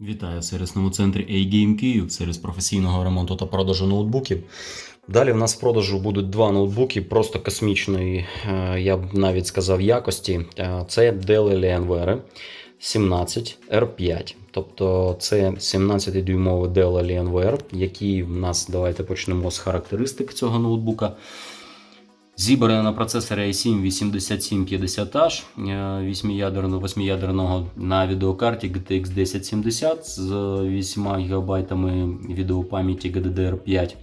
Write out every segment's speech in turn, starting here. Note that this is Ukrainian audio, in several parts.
Вітаю в сервісному центрі A-Game Київ, сервіс професійного ремонту та продажу ноутбуків. Далі в нас в продажу будуть два ноутбуки просто космічної, е, я б навіть сказав, якості. Е, Це Dell Alienware 17 R5. Тобто це 17-дюймовий Dell Alienware, який в нас, давайте почнемо з характеристик цього ноутбука. Зібрано на процесорі i7 8750H 8-ядерного, 8-ядерного на відеокарті GTX 1070 з 8 ГБ відеопам'яті GDDR5.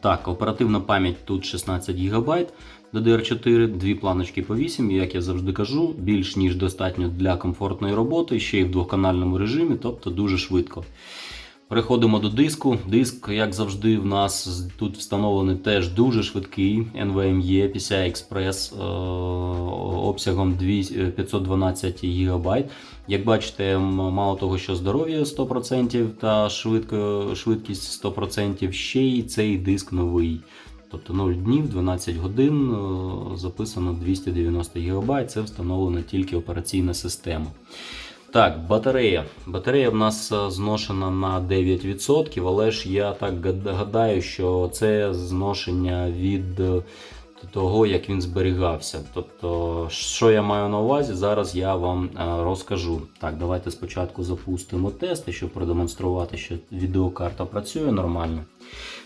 Так, оперативна пам'ять тут 16 ГБ DDR4, дві планочки по 8, як я завжди кажу, більш ніж достатньо для комфортної роботи, ще й в двоканальному режимі, тобто дуже швидко. Переходимо до диску. Диск, як завжди, в нас тут встановлений теж дуже швидкий NVMe PCI Express е, обсягом 512 ГБ. Як бачите, мало того, що здоров'я 100% та швидко, швидкість 100%, ще й цей диск новий. Тобто 0 днів, 12 годин, е, записано 290 ГБ. Це встановлена тільки операційна система. Так, батарея. Батарея в нас е, зношена на 9%, але ж я так гадаю, що це зношення від е, того, як він зберігався. Тобто, що я маю на увазі, зараз я вам е, розкажу. Так, давайте спочатку запустимо тести, щоб продемонструвати, що відеокарта працює нормально.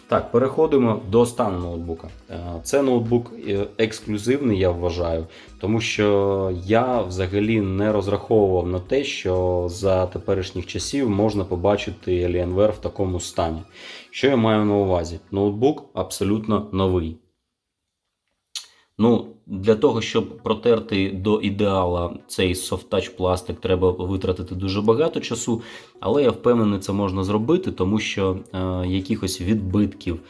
Так, переходимо до стану ноутбука. Е, Це ноутбук е, ексклюзивний, я вважаю, тому що я взагалі не розраховував на те, що за теперішніх часів можна побачити Alienware в такому стані. Що я маю на увазі? Ноутбук абсолютно новий. Ну, для того, щоб протерти до ідеала цей софт-тач пластик, треба витратити дуже багато часу, але я впевнений, це можна зробити, тому що е, якихось відбитків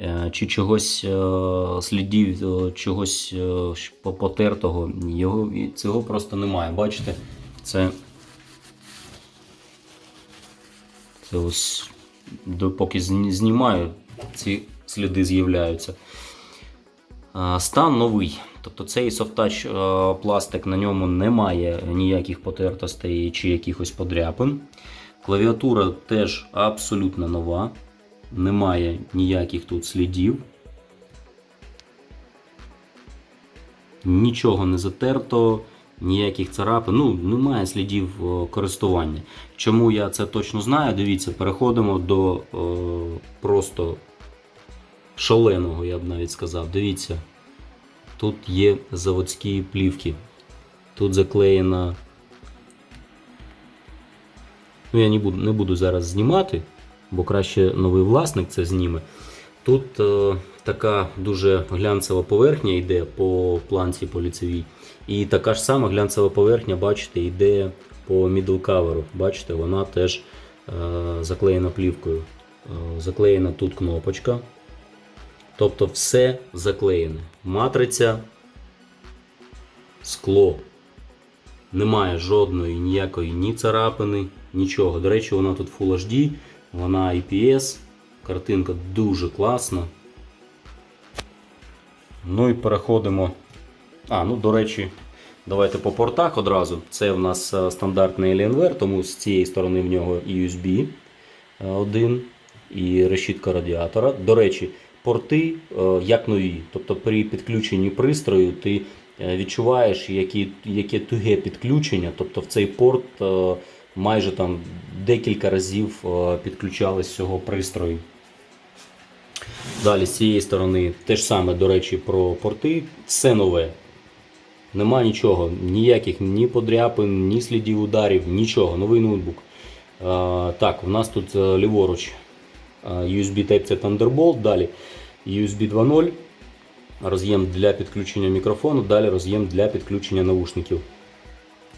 е, чи чогось е, слідів, е, чогось е, потертого, його, цього просто немає. Бачите, це, це ось поки знімаю, ці сліди з'являються. А, Стан новий. Тобто цей софтач е, пластик на ньому немає ніяких потертостей чи якихось подряпин. Клавіатура теж абсолютно нова. Немає ніяких тут слідів. Нічого не затерто, ніяких царапин, ну немає слідів е, користування. Чому я це точно знаю? Дивіться, переходимо до е, просто шаленого, я б навіть сказав. Дивіться, тут є заводські плівки. Тут заклеєна. Ну, я не буду, не буду зараз знімати, бо краще новий власник це зніме. Тут е, така дуже глянцева поверхня йде по планці по ліцевій. І така ж сама глянцева поверхня, бачите, йде по cover. Бачите, вона теж е, заклеєна плівкою. Е, заклеєна тут кнопочка. Тобто все заклеєне. Матриця, скло. Немає жодної ніякої ні царапини, нічого. До речі, вона тут Full HD, вона IPS, картинка дуже класна. Ну і переходимо. А, ну до речі, давайте по портах одразу. Це в нас е, стандартний Alienware, тому з цієї сторони в нього USB е, один і решітка радіатора. До речі, порти е, як нові. Тобто при підключенні пристрою ти е, відчуваєш, яке туге підключення. Тобто в цей порт е, майже там декілька разів е, підключались цього пристрою. Далі з цієї сторони теж саме, до речі, про порти. Все нове. Нема нічого, ніяких ні подряпин, ні слідів ударів, нічого. Новий ноутбук. Так, у нас тут ліворуч USB Type-C Thunderbolt, далі USB 2.0, роз'єм для підключення мікрофону, далі роз'єм для підключення наушників.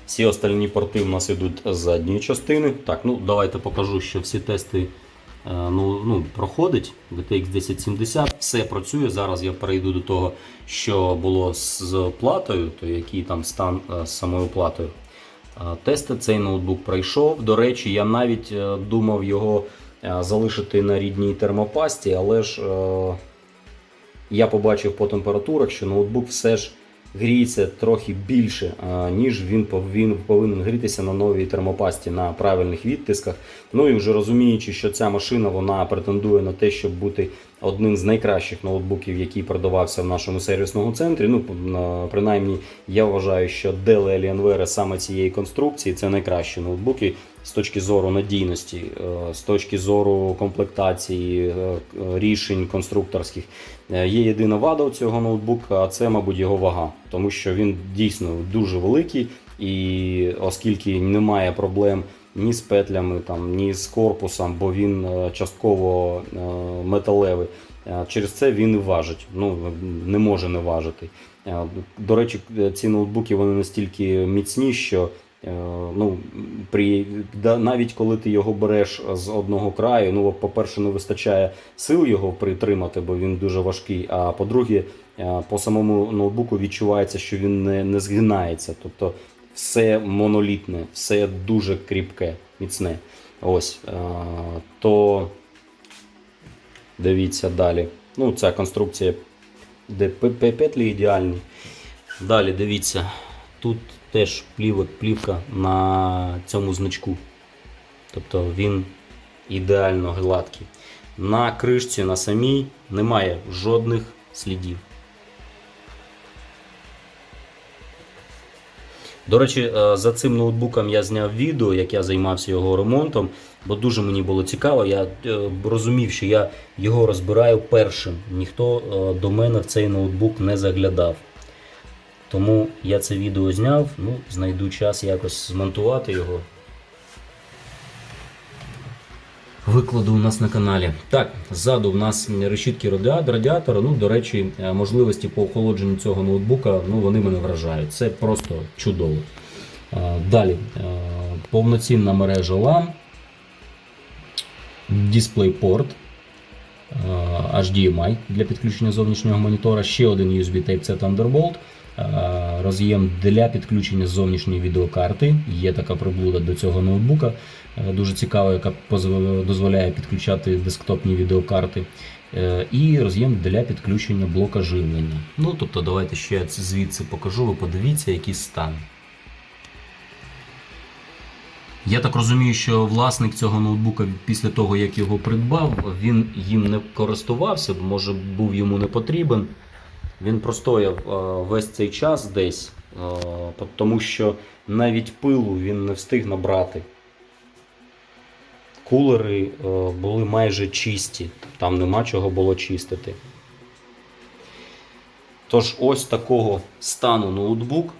Всі остальні порти у нас йдуть з задньої частини. Так, ну давайте покажу, що всі тести е, ну, ну, проходить. GTX 1070, все працює. Зараз я перейду до того, що було з платою, то який там стан е, з самою платою. Е, Тести цей ноутбук пройшов. До речі, я навіть думав його залишити на рідній термопасті, але ж я побачив по температурах, що ноутбук все ж гріється трохи більше, ніж він повинен, грітися на новій термопасті на правильних відтисках. Ну і вже розуміючи, що ця машина вона претендує на те, щоб бути одним з найкращих ноутбуків, який продавався в нашому сервісному центрі. Ну, принаймні, я вважаю, що Dell Alienware саме цієї конструкції це найкращі ноутбуки з точки зору надійності, е, з точки зору комплектації, е, е, рішень конструкторських. Є єдина вада у цього ноутбука, а це, мабуть, його вага, тому що він дійсно дуже великий, і оскільки немає проблем ні з петлями, там, ні з корпусом, бо він е, частково е, металевий. Е, Через це він і важить. Ну, не може не важити. До речі, ці ноутбуки вони настільки міцні, що ну, при, навіть коли ти його береш з одного краю, ну, по-перше, не вистачає сил його притримати, бо він дуже важкий. А по-друге, по самому ноутбуку відчувається, що він не, не згинається. Тобто все монолітне, все дуже кріпке, міцне. Ось. е, То дивіться далі. Ну, ця конструкція, де пе- пе- петлі ідеальні. Далі дивіться. Тут теж плівок, плівка на цьому значку. Тобто він ідеально гладкий. На кришці на самій немає жодних слідів. До речі, е, за цим ноутбуком я зняв відео, як я займався його ремонтом, бо дуже мені було цікаво. Я е, розумів, що я його розбираю першим. Ніхто е, до мене в цей ноутбук не заглядав. Тому я це відео зняв, ну, знайду час якось змонтувати його. Викладу у нас на каналі. Так, ззаду в нас решітки радіа- радіатора. Ну, до речі, е, можливості по охолодженню цього ноутбука, ну, вони мене вражають. Це просто чудово. Е, Далі, е, повноцінна мережа LAN, DisplayPort, HDMI для підключення зовнішнього монітора, ще один USB Type-C Thunderbolt, е, роз'єм для підключення зовнішньої відеокарти. Є така приблуда до цього ноутбука, е, дуже цікава, яка дозволяє підключати десктопні відеокарти. Е, І роз'єм для підключення блока живлення. Ну тобто, давайте ще звідси покажу. Ви подивіться, який стан. Я так розумію, що власник цього ноутбука після того, як його придбав, він їм не користувався, може був йому не потрібен. Він простояв е, весь цей час десь, е, тому що навіть пилу він не встиг набрати. Кулери е, були майже чисті, там нема чого було чистити. Тож ось такого стану ноутбук.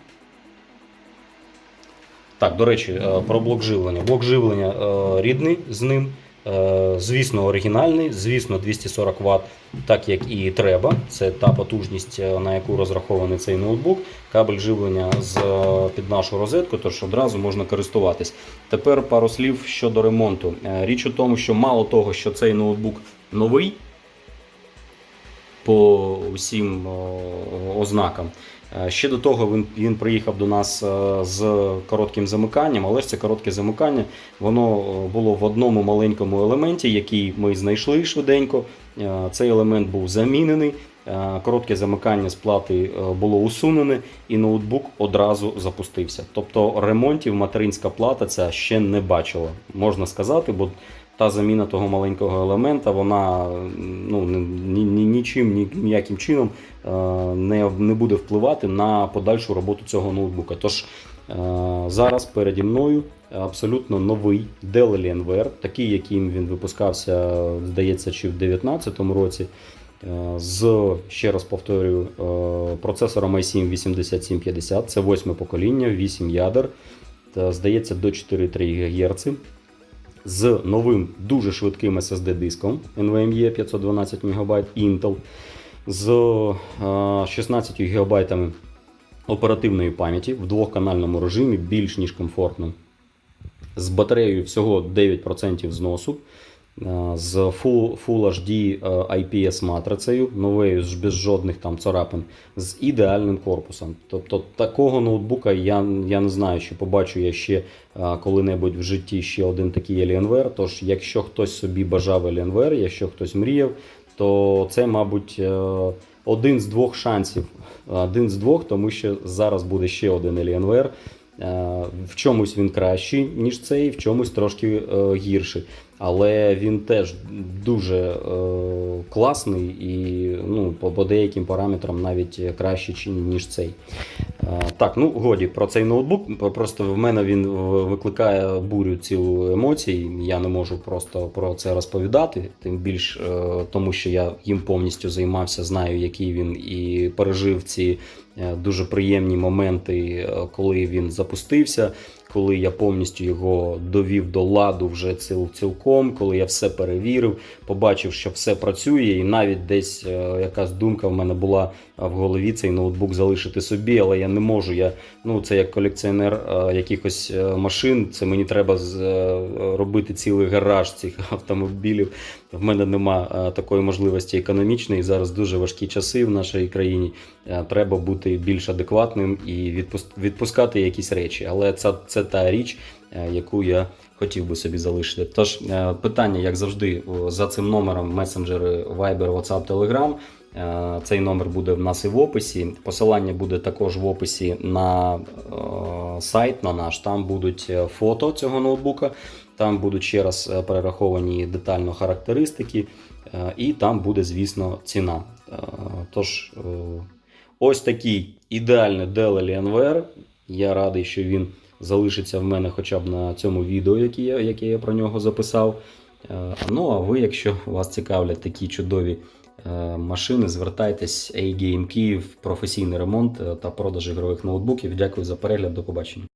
Так, до речі, е, про блок живлення. Блок живлення е, рідний з ним. Е, Звісно, оригінальний, звісно, 240 Вт, так як і треба. Це та потужність, на яку розрахований цей ноутбук. Кабель живлення з, під нашу розетку, тож одразу можна користуватись. Тепер пару слів щодо ремонту. Річ у тому, що мало того, що цей ноутбук новий по усім ознакам. Е, Ще до того він, він приїхав до нас е, з коротким замиканням, але ж це коротке замикання воно е, було в одному маленькому елементі, який ми знайшли швиденько. Цей елемент був замінений. Коротке замикання з плати було усунене, і ноутбук одразу запустився. Тобто ремонтів материнська плата ця ще не бачила, можна сказати, бо та заміна того маленького елемента, вона ну, ні, ні, нічим, ні, ніяким чином е, не, не буде впливати на подальшу роботу цього ноутбука. Тож е, зараз переді мною абсолютно новий Dell Alienware, такий, яким він випускався, здається, чи в 2019 році. е, З, ще раз повторюю, процесором i7 8750, це восьме покоління, 8 ядер, здається, до 4,3 ГГц з новим дуже швидким SSD-диском NVMe 512 МБ Intel, з е, 16 ГБ оперативної пам'яті в двохканальному режимі, більш ніж комфортно. З батареєю всього 9% зносу. З Full, HD е, IPS матрицею, новою без жодних там царапин, з ідеальним корпусом. Тобто такого ноутбука я, я не знаю, чи побачу я ще е, коли-небудь в житті ще один такий Alienware. Тож, якщо хтось собі бажав Alienware, якщо хтось мріяв, то це, мабуть, е, один з двох шансів. Один з двох, тому що зараз буде ще один Alienware. В чомусь він кращий, ніж цей, в чомусь трошки гірший. Але він теж дуже е, класний і ну, по, по деяким параметрам навіть кращий, чи- ніж цей. Е, Так, ну годі про цей ноутбук. Просто в мене він викликає бурю цілу емоцій. Я не можу просто про це розповідати. Тим більш е, тому, що я їм повністю займався, знаю, який він і пережив ці е, дуже приємні моменти, коли він запустився. Коли я повністю його довів до ладу вже ціл, цілком, коли я все перевірив, побачив, що все працює, і навіть десь е, якась думка в мене була в голові цей ноутбук залишити собі, але я не можу. Я ну це як колекціонер е, якихось е, машин. Це мені треба е, робити цілий гараж цих автомобілів. В мене нема е, такої можливості економічної. Зараз дуже важкі часи в нашій країні. Е, Треба бути більш адекватним і відпускати якісь речі. Але це, це та річ, е, яку я хотів би собі залишити. Тож е, питання, як завжди, за цим номером месенджери Viber, WhatsApp, Telegram. Е, Цей номер буде в нас і в описі. Посилання буде також в описі на е, сайт на наш. Там будуть е, фото цього ноутбука, там будуть ще раз е, перераховані детально характеристики, е, і там буде, звісно, ціна. Е, Тож, е, ось такий ідеальний Dell Alienware. Я радий, що він залишиться в мене хоча б на цьому відео, яке я, яке я про нього записав. Е, Ну а ви, якщо вас цікавлять такі чудові е, машини, звертайтесь A-Game Київ, професійний ремонт е, та продаж ігрових ноутбуків. Дякую за перегляд. До побачення.